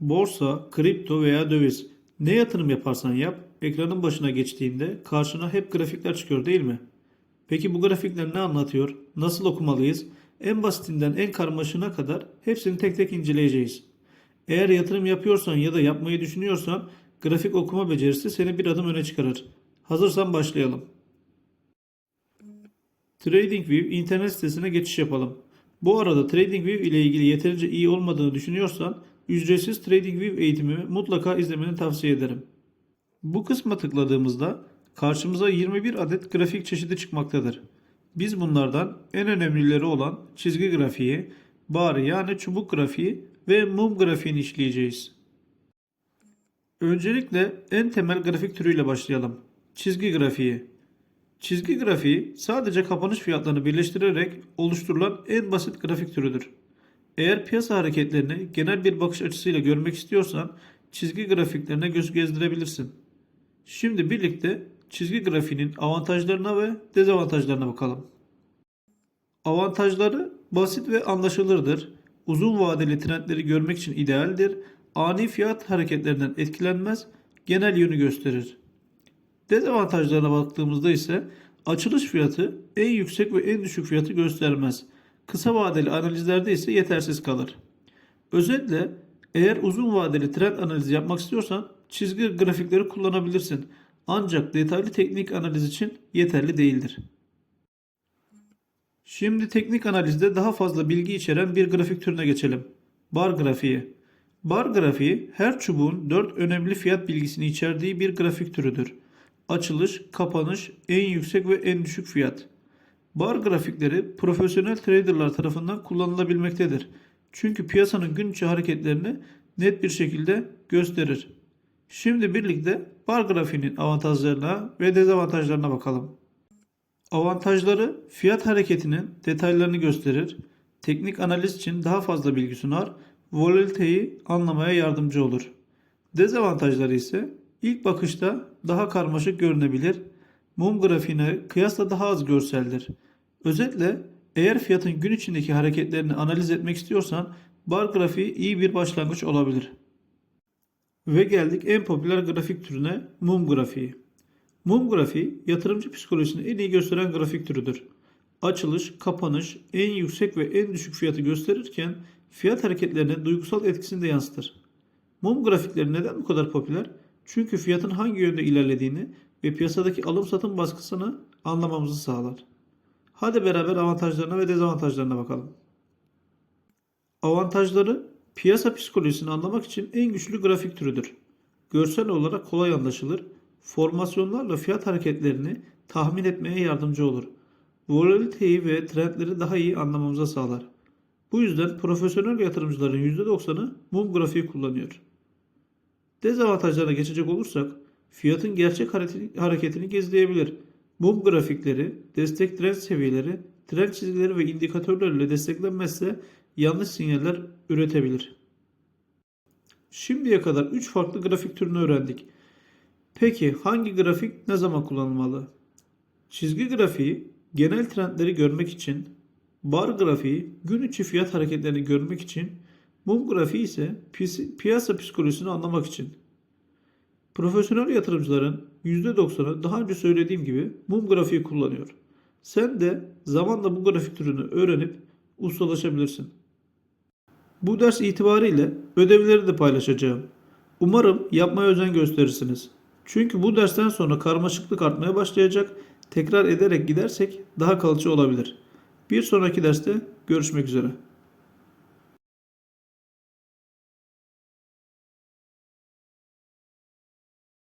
Borsa, kripto veya döviz. Ne yatırım yaparsan yap, ekranın başına geçtiğinde karşına hep grafikler çıkıyor değil mi? Peki bu grafikler ne anlatıyor? Nasıl okumalıyız? En basitinden en karmaşığına kadar hepsini tek tek inceleyeceğiz. Eğer yatırım yapıyorsan ya da yapmayı düşünüyorsan grafik okuma becerisi seni bir adım öne çıkarır. Hazırsan başlayalım. TradingView internet sitesine geçiş yapalım. Bu arada TradingView ile ilgili yeterince iyi olmadığını düşünüyorsan ücretsiz TradingView eğitimimi mutlaka izlemeni tavsiye ederim. Bu kısma tıkladığımızda karşımıza 21 adet grafik çeşidi çıkmaktadır. Biz bunlardan en önemlileri olan çizgi grafiği, bar yani çubuk grafiği ve mum grafiğini işleyeceğiz. Öncelikle en temel grafik türüyle başlayalım. Çizgi grafiği. Çizgi grafiği sadece kapanış fiyatlarını birleştirerek oluşturulan en basit grafik türüdür. Eğer piyasa hareketlerini genel bir bakış açısıyla görmek istiyorsan çizgi grafiklerine göz gezdirebilirsin. Şimdi birlikte çizgi grafiğinin avantajlarına ve dezavantajlarına bakalım. Avantajları basit ve anlaşılırdır. Uzun vadeli trendleri görmek için idealdir. Ani fiyat hareketlerinden etkilenmez, genel yönü gösterir. Dezavantajlarına baktığımızda ise açılış fiyatı en yüksek ve en düşük fiyatı göstermez. Kısa vadeli analizlerde ise yetersiz kalır. Özetle eğer uzun vadeli trend analizi yapmak istiyorsan çizgi grafikleri kullanabilirsin. Ancak detaylı teknik analiz için yeterli değildir. Şimdi teknik analizde daha fazla bilgi içeren bir grafik türüne geçelim. Bar grafiği. Bar grafiği her çubuğun 4 önemli fiyat bilgisini içerdiği bir grafik türüdür. Açılış, kapanış, en yüksek ve en düşük fiyat. Bar grafikleri profesyonel traderlar tarafından kullanılabilmektedir. Çünkü piyasanın gün içi hareketlerini net bir şekilde gösterir. Şimdi birlikte bar grafiğinin avantajlarına ve dezavantajlarına bakalım. Avantajları fiyat hareketinin detaylarını gösterir, teknik analiz için daha fazla bilgi sunar, volatiliteyi anlamaya yardımcı olur. Dezavantajları ise ilk bakışta daha karmaşık görünebilir, mum grafiğine kıyasla daha az görseldir. Özetle eğer fiyatın gün içindeki hareketlerini analiz etmek istiyorsan bar grafiği iyi bir başlangıç olabilir. Ve geldik en popüler grafik türüne mum grafiği. Mum grafiği yatırımcı psikolojisini en iyi gösteren grafik türüdür. Açılış, kapanış, en yüksek ve en düşük fiyatı gösterirken fiyat hareketlerine duygusal etkisini de yansıtır. Mum grafikleri neden bu kadar popüler? Çünkü fiyatın hangi yönde ilerlediğini ve piyasadaki alım satım baskısını anlamamızı sağlar. Hadi beraber avantajlarına ve dezavantajlarına bakalım. Avantajları piyasa psikolojisini anlamak için en güçlü grafik türüdür. Görsel olarak kolay anlaşılır, formasyonlarla fiyat hareketlerini tahmin etmeye yardımcı olur. Volatiliteyi ve trendleri daha iyi anlamamıza sağlar. Bu yüzden profesyonel yatırımcıların %90'ı mum grafiği kullanıyor. Dezavantajlarına geçecek olursak fiyatın gerçek hareketini gizleyebilir. Mum grafikleri, destek trend seviyeleri, trend çizgileri ve indikatörlerle desteklenmezse yanlış sinyaller üretebilir. Şimdiye kadar 3 farklı grafik türünü öğrendik. Peki hangi grafik ne zaman kullanılmalı? Çizgi grafiği genel trendleri görmek için, bar grafiği gün içi fiyat hareketlerini görmek için, mum grafiği ise piyasa psikolojisini anlamak için. Profesyonel yatırımcıların %90'ı daha önce söylediğim gibi mum grafiği kullanıyor. Sen de zamanla bu grafik türünü öğrenip ustalaşabilirsin. Bu ders itibariyle ödevleri de paylaşacağım. Umarım yapmaya özen gösterirsiniz. Çünkü bu dersten sonra karmaşıklık artmaya başlayacak. Tekrar ederek gidersek daha kalıcı olabilir. Bir sonraki derste görüşmek üzere.